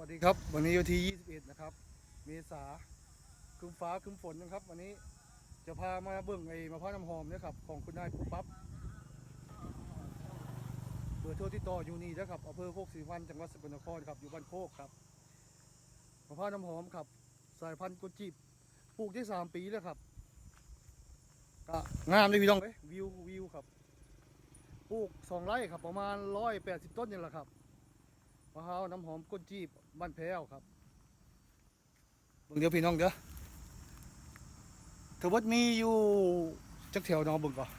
วัสดีครับ วันนี้วันที่ 21 นะครับ เมษาคึ้มฟ้าคึ้มฝนนะครับ วันนี้จะพามาเบิ่งไอ้มะพร้าวน้ำหอมเนี่ยครับ ของคุณนายปุ๊บปั๊บเบอร์โทรที่ต่ออยู่นี่นะครับอำเภอโคกศรีพันจังหวัดสกลนครครับอยู่บ้านโคกครับมะพร้าวน้ำหอมครับ สายพันธุ์กุจิบปลูกได้สามปีแล้วครับก็งามเลยพี่น้องเอ้ยวิววิวครับปลูกสองไร่ครับ ประมาณร้อยแปดสิบต้นนี่แหละครับ มะพร้าวน้ำหอมก้นจีบบ้านแพ้วครับเบิ่งเดี๋ยวพี่น้องเด้อถือว่ามีอยู่จักแถวน้องเบิ่งก่อน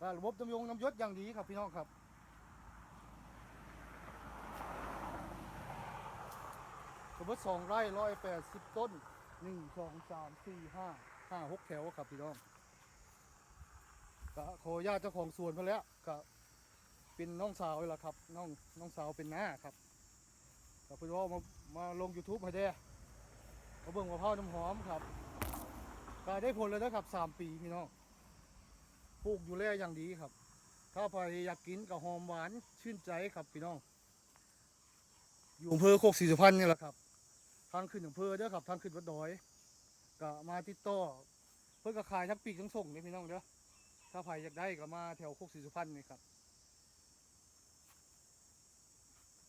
ก็ระบบน้ำยงน้ำยศอย่างดีครับพี่น้องครับสมมติสองไร่ร้อยแปดสิบต้นหนึ่งสองสามสี่ห้าห้าหกแถวครับพี่น้องก็ขอญาตเจ้าของสวนมาแล้วก็เป็นน้องสาวเลยล่ะครับ น้องน้องสาวเป็นหน้าครับ ก็เพิ่นว่ามามาลง YouTube ให้ได้มาเบิ่งมะพร้าวน้ำหอมครับก็ได้ผลเลยนะครับสามปีพี่น้องปลูกอยู่แล้วอย่างดีครับ ถ้าใครอยากกินกับหอมหวานชื่นใจครับพี่น้อง อยู่อำเภอโคกศรีสุพรรณนี่แหละครับ ทางขึ้นอำเภอเด้อครับทางขึ้นวัดดอยก็มาติดต่อเพื่อก็ขายทั้งปีกทั้งส่งเนี่ยพี่น้องเด้อถ้าใครอยากได้ก็มาแถวโคกศรีสุพรรณนี่ครับ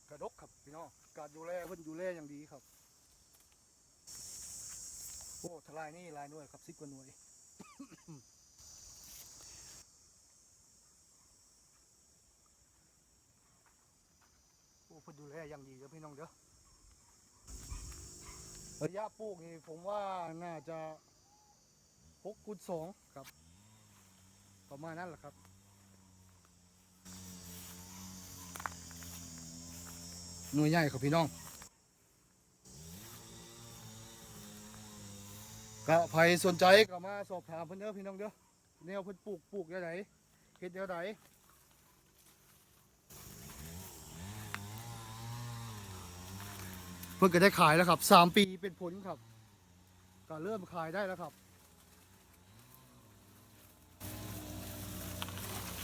ก กครับพี่น้องการดูแลเพิ่นดูแลอย่างดีครับ โอ้ทลายนี่ลายหน่วยครับสิบกว่าหน่วยโอ้เพิ่นดูแลอย่างดีเด้อพี่น้องเด้อระยะปลูกนี่ผมว่าน่าจะหกกุดสองครับ ประมาณนั้นแหละครับ หน่วยใหญ่ครับพี่น้องก็ใครสนใจก็มาสอบถามเพิ่อนเด้อพี่น้องเด้อแนวเพิ่อนปลูกปลูกแนวไหนเฮ็ดแนวไหนเพิ่อนก็ได้ขายแล้วครับสามปีเป็นผลครับก็เริ่มขายได้แล้วครับ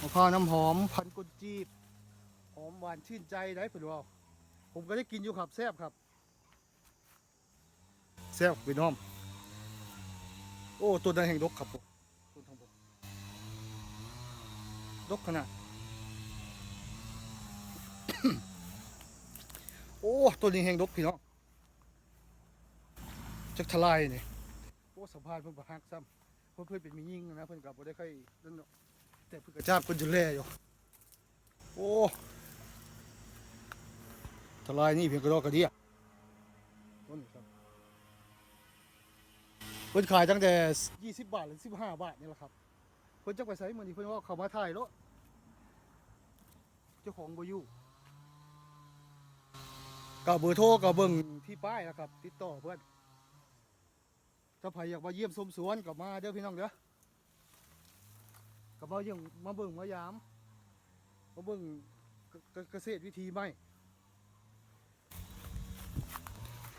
มะพร้าวน้ำหอมพันกุนจีบ หอมหวานชื่นใจได้เพิ่นว่า ผมก็ได้กินอยู่ครับแซ่บครับแซ่บพี่น้องโอ้ตัวนั้นแห่งดกครับผมต้นทางผมดกขนาดโอ้ตัวนี้แห่งดกพี่น้องจักทลายนี่โอ้สัมภาษณ์เพิ่นบ่ฮักซ้ำเพิ่นเพิ่นเป็นมียิ่งนะเพิ่นก็บ่ได้ค่อยนั่นเนาะแต่เพิ่นก็จ้าเพิ่นดูแลอยู่โอ้ ทลายนี่เพียงกระดอกกระเดียต้นครับเพิ่นขายตั้งแต่ 20 บาทหรือ15 บาทนี่แหละครับเพิ่นจักไปใส่มือนี้เพิ่นว่าเขามาถ่ายรถเจ้าของบ่อยู่ก็เบอร์โทรก็เบิ่งที่ป้ายนะครับ ติดต่อเพิ่อนถ้าใครอยากมาเยี่ยมชมสวนก็มาเด้อพี่น้องเด้อก็มาเยี่ยมมาเบิ่งมายามมาเบิ่งเกเกษตรวิธีใหม่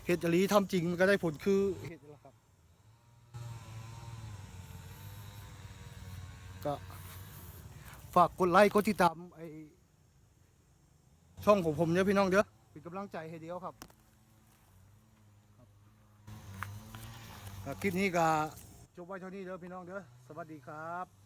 เห็ดจรีทำจริงมันก็ได้ผลคือเห็ดนี่แหละครับ ก็ฝากกดไลค์กดติดตามไอช่องของผมเนี่ยพี่น้องเด้อเป็นกำลังใจให้เดียวครับครับก็คลิปนี้ก็จบไว้เท่านี้เด้อพี่น้องเด้อสวัสดีครับ